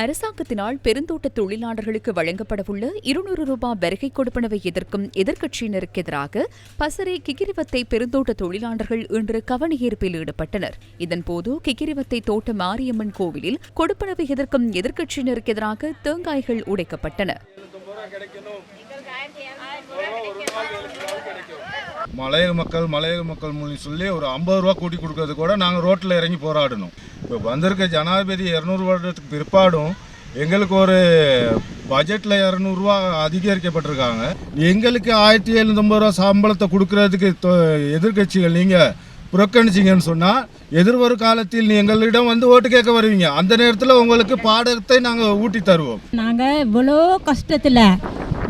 அரசாங்கத்தினால் பெருந்தோட்ட தொழிலாளர்களுக்கு வழங்கப்படவுள்ள இருநூறு ரூபாய் வருகை கொடுப்பனவை எதிர்க்கும் எதிர்க்கட்சியினருக்கு எதிராக பசறை கிகிரிவத்தை பெருந்தோட்ட தொழிலாளர்கள் இன்று கவனஈர்ப்பில் ஈடுபட்டனர். இதன்போது கிகிரிவத்தை தோட்ட மாரியம்மன் கோவிலில் கொடுப்பனவை எதிர்க்கும் எதிர்க்கட்சியினருக்கு எதிராக தேங்காய்கள் உடைக்கப்பட்டன. மலையக மக்கள் மலையக மக்கள் மூலியம் சொல்லி ஒரு ஐம்பது ரூபா கூட்டி கொடுக்கறது கூட நாங்கள் ரோட்டில் இறங்கி போராடணும். இப்போ வந்திருக்க ஜனாதிபதி இரநூறு வருடத்துக்கு பிற்பாடும் எங்களுக்கு ஒரு பட்ஜெட்டில் இரநூறுவா அதிகரிக்கப்பட்டிருக்காங்க. எங்களுக்கு ஆயிரத்தி எழுநூத்தம்பது ரூபா சம்பளத்தை கொடுக்கறதுக்கு எதிர்கட்சிகள் நீங்கள் புறக்கணிச்சிங்கன்னு சொன்னால் எதிர்வரும் காலத்தில் எங்களிடம் வந்து ஓட்டு கேட்க வருவீங்க. அந்த நேரத்தில் உங்களுக்கு பாடத்தை நாங்கள் ஊட்டி தருவோம். நாங்கள் இவ்வளோ கஷ்டத்தில்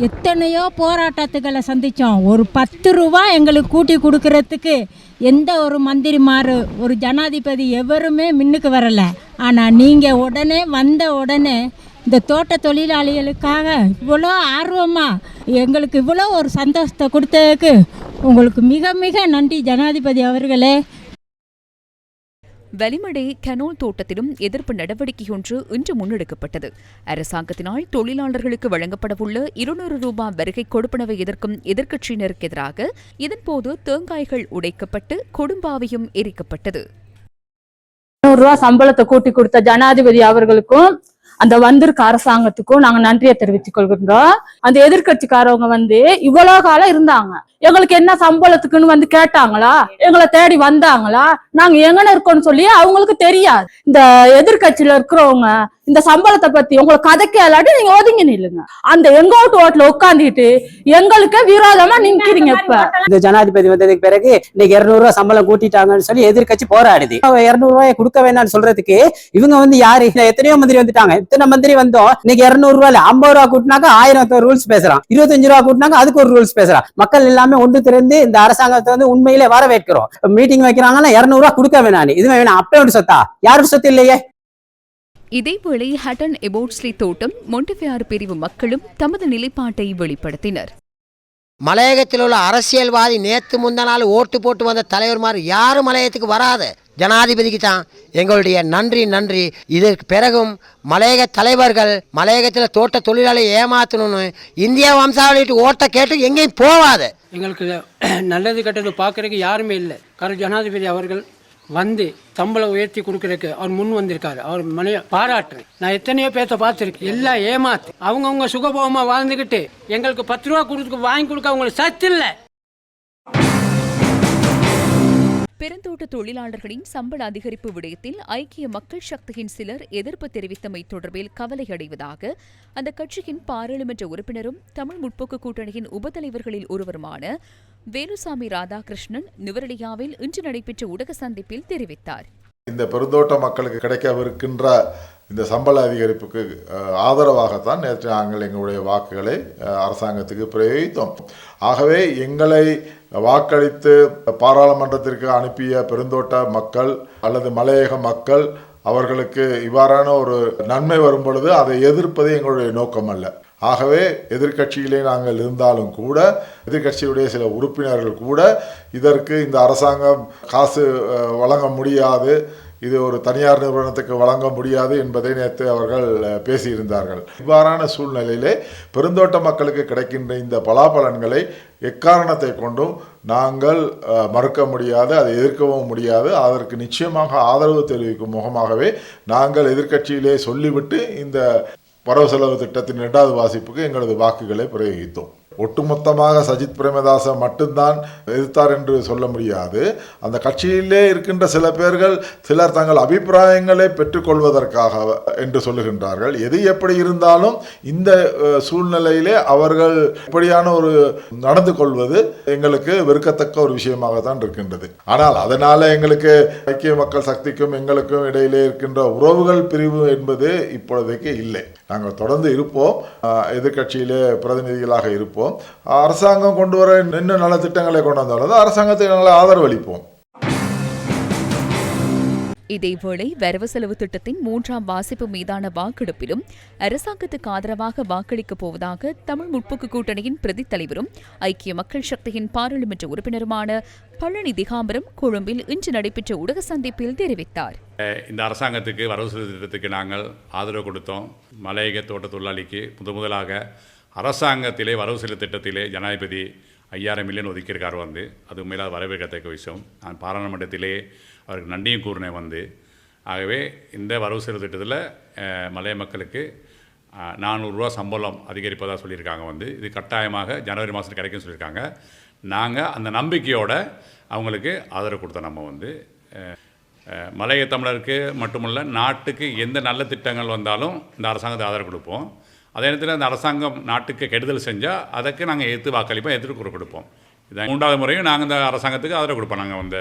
எத்தனையோ போராட்டத்துக்களை சந்தித்தோம் ஒரு பத்து ரூபா எங்களுக்கு கூட்டி கொடுக்கறதுக்கு எந்த ஒரு மந்திரிமார் ஒரு ஜனாதிபதி எவருமே முன்னுக்கு வரலை. ஆனால் நீங்கள் உடனே வந்த உடனே இந்த தோட்ட தொழிலாளிகளுக்காக இவ்வளோ ஆர்வமாக எங்களுக்கு இவ்வளோ ஒரு சந்தோஷத்தை கொடுத்ததுக்கு உங்களுக்கு மிக மிக நன்றி ஜனாதிபதி அவர்களே. வலிமடை கனோல் தோட்டத்திலும் எதிர்ப்பு நடவடிக்கை ஒன்று இன்று முன்னெடுக்கப்பட்டது. அரசாங்கத்தினால் தொழிலாளர்களுக்கு வழங்கப்படவுள்ள இருநூறு ரூபாய் வருகை கொடுப்பனவை எதிர்க்கும் எதிர்க்கட்சியினருக்கு எதிராக இதன்போது தேங்காய்கள் உடைக்கப்பட்டு கொடும்பாவையும் எரிக்கப்பட்டது. ரூபா சம்பளத்தை கூட்டி கொடுத்த ஜனாதிபதி அவர்களுக்கும் அந்த வந்திருக்க அரசாங்கத்துக்கும் நாங்க நன்றியை தெரிவித்துக் கொள்கின்றோம். அந்த எதிர்கட்சிக்காரவங்க வந்து இவ்வளவு காலம் இருந்தாங்க. எங்களுக்கு என்ன சம்பளத்துக்குன்னு வந்து கேட்டாங்களா? எங்களை தேடி வந்தாங்களா? நாங்க எங்கன இருக்கோம்னு சொல்லி அவங்களுக்கு தெரியாது. இந்த எதிர்கட்சியில இருக்கிறவங்க இந்த சம்பளத்தை பத்தி உங்களுக்கு கதைக்கு இல்லாட்டி நீங்க ஒதுங்கி நில்லுங்க. அந்த எங்க ஓட்டு ஓட்டுல உட்காந்துட்டு எங்களுக்கு விரோதமா நிக்கிறீங்க இப்ப. இந்த ஜனாதிபதி வந்ததுக்கு பிறகு இன்னைக்கு இருநூறு ரூபாய் சம்பளம் கூட்டிட்டாங்கன்னு சொல்லி எதிர்க்கட்சி போராடுது. இருநூறு ரூபாய் கொடுக்க வேணாம்னு சொல்றதுக்கு இவங்க வந்து யாரு? எத்தனையோ மந்திரி வந்துட்டாங்க. இத்தனை மந்திரி வந்தோம்? இன்னைக்கு இருநூறு ரூபாய் ஐம்பது ரூபா கூட்டினாக்க ஆயிரம் ரூல்ஸ் பேசுறான். இருபத்தஞ்சு ரூபா கூட்டினாக்க அதுக்கு ஒரு ரூல்ஸ் பேசுறான். மக்கள் எல்லாமே ஒன்று திறந்து இந்த அரசாங்கத்தை வந்து உண்மையிலே வரவேற்கிறோம். மீட்டிங் வைக்கிறாங்கன்னா இருநூறு ரூபாய் கொடுக்க வேணாம் இதுவே வேணாம். அப்பே சொத்தா. யாரோட சொத்து இல்லையே? இதேவேளை ஹட்டன் எபோட்ஸ்லி தோட்டம் மொண்டிஃபியார் பிரிவு மக்களும் தமது நிலைப்பாட்டை வெளிப்படுத்தினர். மலையகத்தில் உள்ள அரசியல்வாதி நேத்து முந்த நாள் ஓட்டு போட்டு வந்த தலைவர்மார் யாரும் மலையகத்துக்கு வராது. ஜனாதிபதிக்கு தான் எங்களுடைய நன்றி நன்றி. இதற்கு பிறகும் மலையக தலைவர்கள் மலையகத்தில் தோட்ட தொழிலாளி ஏமாற்றணும்னு இந்தியா வம்சாவளிட்டு ஓட்ட கேட்டு எங்கேயும் போவாது. எங்களுக்கு நல்லது கெட்டது பார்க்குறதுக்கு யாருமே இல்லை. காரணம் ஜனாதிபதி அவர்கள் வந்து சம்பளம் உயர்த்தி கொடுக்கறதுக்கு அவர் முன் வந்திருக்காரு. அவர் மனைய பாராட்டுறேன் நான் எத்தனையோ பேர்த்த பார்த்துருக்கேன். எல்லாம் ஏமாத்து. அவங்கவுங்க சுகபோகமாக வாழ்ந்துக்கிட்டு எங்களுக்கு பத்து ரூபா கொடுத்து வாங்கி கொடுக்க அவங்களுக்கு சத்து இல்லை. தொழிலாளர்களின் சம்பள அதிகரிப்பு விடயத்தில் ஐக்கிய மக்கள் சக்தியின் சிலர் எதிர்ப்பு தெரிவித்தமை தொடர்பில் கவலையடைவதாக அந்த கட்சியின் பாராளுமன்ற உறுப்பினரும் தமிழ் முற்போக்கு கூட்டணியின் உபத்தலைவர்களில் ஒருவருமான வேலுசாமி ராதாகிருஷ்ணன் நுவரலியாவில் இன்று நடைபெற்ற ஊடக சந்திப்பில் தெரிவித்தார். இந்த பெருந்தோட்ட மக்களுக்கு கிடைக்கவிருக்கின்ற இந்த சம்பள அதிகரிப்புக்கு ஆதரவாகத்தான் நேற்று நாங்கள் எங்களுடைய வாக்குகளை அரசாங்கத்துக்கு பிரயோகித்தோம். ஆகவே எங்களை வாக்களித்து பாராளுமன்றத்திற்கு அனுப்பிய பெருந்தோட்ட மக்கள் அல்லது மலையக மக்கள் அவர்களுக்கு இவ்வாறான ஒரு நன்மை வரும் பொழுது அதை எதிர்ப்பது எங்களுடைய நோக்கம் அல்ல ஆகவே எதிர்க்கட்சியிலே நாங்கள் இருந்தாலும் கூட எதிர்க்கட்சியுடைய சில உறுப்பினர்கள் கூட இதற்கு இந்த அரசாங்கம் காசு வழங்க முடியாது. இது ஒரு தனியார் நிறுவனத்துக்கு வழங்க முடியாது என்பதை நேற்று அவர்கள் பேசியிருந்தார்கள். இவ்வாறான சூழ்நிலையிலே பெருந்தோட்ட மக்களுக்கு கிடைக்கின்ற இந்த பலாபலன்களை எக்காரணத்தை கொண்டும் நாங்கள் மறுக்க முடியாது அதை எதிர்க்கவும் முடியாது. அதற்கு நிச்சயமாக ஆதரவு தெரிவிக்கும் முகமாகவே நாங்கள் எதிர்கட்சியிலே சொல்லிவிட்டு இந்த வரவு செலவு திட்டத்தின் இரண்டாவது வாசிப்புக்கு எங்களது வாக்குகளை பிரயோகித்தோம். ஒட்டுமொத்தமாக சஜித் பிரேமதாசை மட்டும்தான் எதிர்த்தார் என்று சொல்ல முடியாது. அந்த கட்சியிலே இருக்கின்ற சில பேர்கள் சிலர் தங்கள் அபிப்பிராயங்களை பெற்றுக்கொள்வதற்காக என்று சொல்லுகின்றார்கள். எது எப்படி இருந்தாலும் இந்த சூழ்நிலையிலே அவர்கள் இப்படியான ஒரு நடந்து கொள்வது எங்களுக்கு வெறுக்கத்தக்க ஒரு விஷயமாகத்தான் இருக்கின்றது. ஆனால் அதனால் எங்களுக்கு ஐக்கிய மக்கள் சக்திக்கும் எங்களுக்கும் இடையிலே இருக்கின்ற உறவுகள் பிரிவு என்பது இப்பொழுதைக்கு இல்லை. நாங்கள் தொடர்ந்து இருப்போம். எதிர்கட்சியிலே எதிர்க்கட்சியிலே பிரதிநிதிகளாக இருப்போம். அரசாங்கம் கொண்டு வர நின்று நலத்திட்டங்களை கொண்டு வந்தாலும் அரசாங்கத்தை நாங்கள் ஆதரவளிப்போம். இதேவேளை வரவு செலவு திட்டத்தின் மூன்றாம் வாசிப்பு மீதான வாக்கெடுப்பிலும் அரசாங்கத்துக்கு ஆதரவாக வாக்களிக்கப் போவதாக தமிழ் முற்போக்கு கூட்டணியின் பிரதித் தலைவரும் ஐக்கிய மக்கள் சக்தியின் பாராளுமன்ற உறுப்பினருமான பழனி திகாம்பரம் கொழும்பில் இன்று நடைபெற்ற ஊடக சந்திப்பில் தெரிவித்தார். இந்த அரசாங்கத்துக்கு வரவு செலவு திட்டத்துக்கு நாங்கள் ஆதரவு கொடுத்தோம். மலையக தோட்ட தொழிலாளிக்கு முத முதலாக அரசாங்கத்திலே வரவு செலவு திட்டத்திலே ஜனாதிபதி ஐயாயிரம் மில்லியன் ஒதுக்கியிருக்கார் வந்து. அது உண்மையிலாக வரவேற்கத்தக்க விஷயம். நான் பாராளுமன்றத்திலே அவருக்கு நன்றியும் கூறினேன் வந்து. ஆகவே இந்த வரவு செலவு திட்டத்தில் மலைய மக்களுக்கு நானூறுரூவா சம்பளம் அதிகரிப்பதாக சொல்லியிருக்காங்க வந்து. இது கட்டாயமாக ஜனவரி மாதத்துக்கு கிடைக்கும்னு சொல்லியிருக்காங்க. நாங்கள் அந்த நம்பிக்கையோடு அவங்களுக்கு ஆதரவு கொடுத்தோம் நம்ம வந்து. மலைய தமிழருக்கு மட்டுமல்ல நாட்டுக்கு எந்த நல்ல திட்டங்கள் வந்தாலும் இந்த அரசாங்கத்தை ஆதரவு கொடுப்போம். அதே நேரத்தில் அந்த அரசாங்கம் நாட்டுக்கு கெடுதல் செஞ்சால் அதற்கு நாங்கள் எதிர்த்து வாக்களிப்போம் எதிர்த்து கொடுப்போம். இதான் மூன்றாவது முறையும் நாங்கள் இந்த அரசாங்கத்துக்கு ஆதரவு கொடுப்போம் நாங்கள் அந்த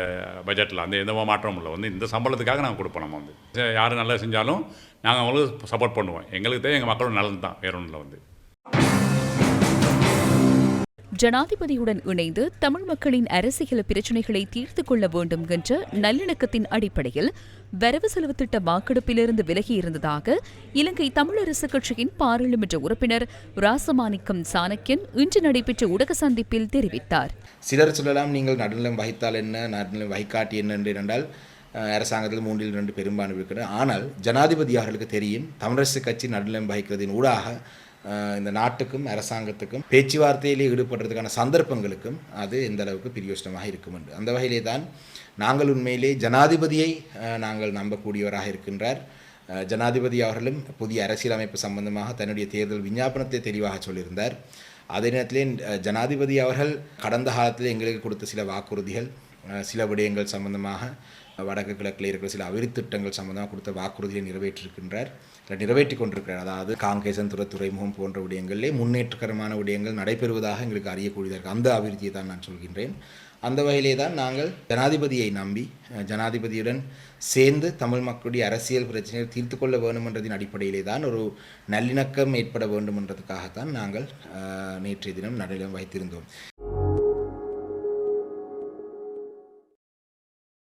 பட்ஜெட்டில் அந்த எந்த மாற்றமும் இல்லை. வந்து இந்த சம்பளத்துக்காக நாங்கள் கொடுப்போம் நம்ம வந்து. யார் நல்லா செஞ்சாலும் நாங்கள் அவங்களுக்கு சப்போர்ட் பண்ணுவோம். எங்களுக்கு தேவை எங்கள் மக்களோட நலன் தான் வேற ஒன்றில் வந்து. ஜனாதிபதியுடன் இணைந்து தமிழ் மக்களின் அரசியல் பிரச்சினைகளை தீர்த்து கொள்ள வேண்டும் என்ற நல்லிணக்கத்தின் அடிப்படையில் வரவு செலவு திட்ட வாக்கெடுப்பிலிருந்து விலகி இருந்ததாக இலங்கை தமிழரசு கட்சியின் பாராளுமன்ற உறுப்பினர் ராசமாணிக்கம் சாணக்கியன் இன்று நடைபெற்ற ஊடக சந்திப்பில் தெரிவித்தார். சிலர் சொல்லலாம் நீங்கள் நடுநிலம் வகித்தால் என்ன நடுநிலம் வகிக்காட்டி என்ன என்று என்றால் அரசாங்கத்தில் மூன்றில் ரெண்டு பெரும்பான்மை இருக்கிறது. ஆனால் ஜனாதிபதி அவர்களுக்கு தெரியும் தமிழரசு கட்சி நடுநிலம் வகிக்கிறதின் ஊடாக இந்த நாட்டுக்கும் அரசாங்கத்துக்கும் பேச்சுவார்த்தையிலே ஈடுபடுறதுக்கான சந்தர்ப்பங்களுக்கும் அது எந்த அளவுக்கு பிரியோஷனமாக இருக்கும் என்று அந்த வகையிலே தான் நாங்கள் உண்மையிலே ஜனாதிபதியை நாங்கள் நம்பக்கூடியவராக இருக்கின்றார். ஜனாதிபதி அவர்களும் புதிய அரசியலமைப்பு சம்பந்தமாக தன்னுடைய தேர்தல் விஞ்ஞாபனத்தை தெளிவாக சொல்லியிருந்தார். அதே நேரத்திலே ஜனாதிபதி அவர்கள் கடந்த காலத்தில் எங்களுக்கு கொடுத்த சில வாக்குறுதிகள் சில விடயங்கள் சம்பந்தமாக வடக்கு கிழக்கில் இருக்கிற சில அபிவிருத்தி திட்டங்கள் சம்பந்தமாக கொடுத்த வாக்குறுதியை நிறைவேற்றிருக்கின்றார். இல்லை நிறைவேற்றி கொண்டிருக்கிறார். அதாவது காங்கேசன் துறை துறைமுகம் போன்ற விடயங்களிலே முன்னேற்றகரமான விடயங்கள் நடைபெறுவதாக எங்களுக்கு அறியக்கூடியதாக இருக்கு. அந்த அபிவிருத்தியை தான் நான் சொல்கின்றேன். அந்த வகையிலே தான் நாங்கள் ஜனாதிபதியை நம்பி ஜனாதிபதியுடன் சேர்ந்து தமிழ் மக்களுடைய அரசியல் பிரச்சனையை தீர்த்து கொள்ள வேண்டும் என்றதின் அடிப்படையிலே தான் ஒரு நல்லிணக்கம் ஏற்பட வேண்டும் என்றதுக்காகத்தான் நாங்கள் நேற்றைய தினம் நடையிலும் வைத்திருந்தோம்.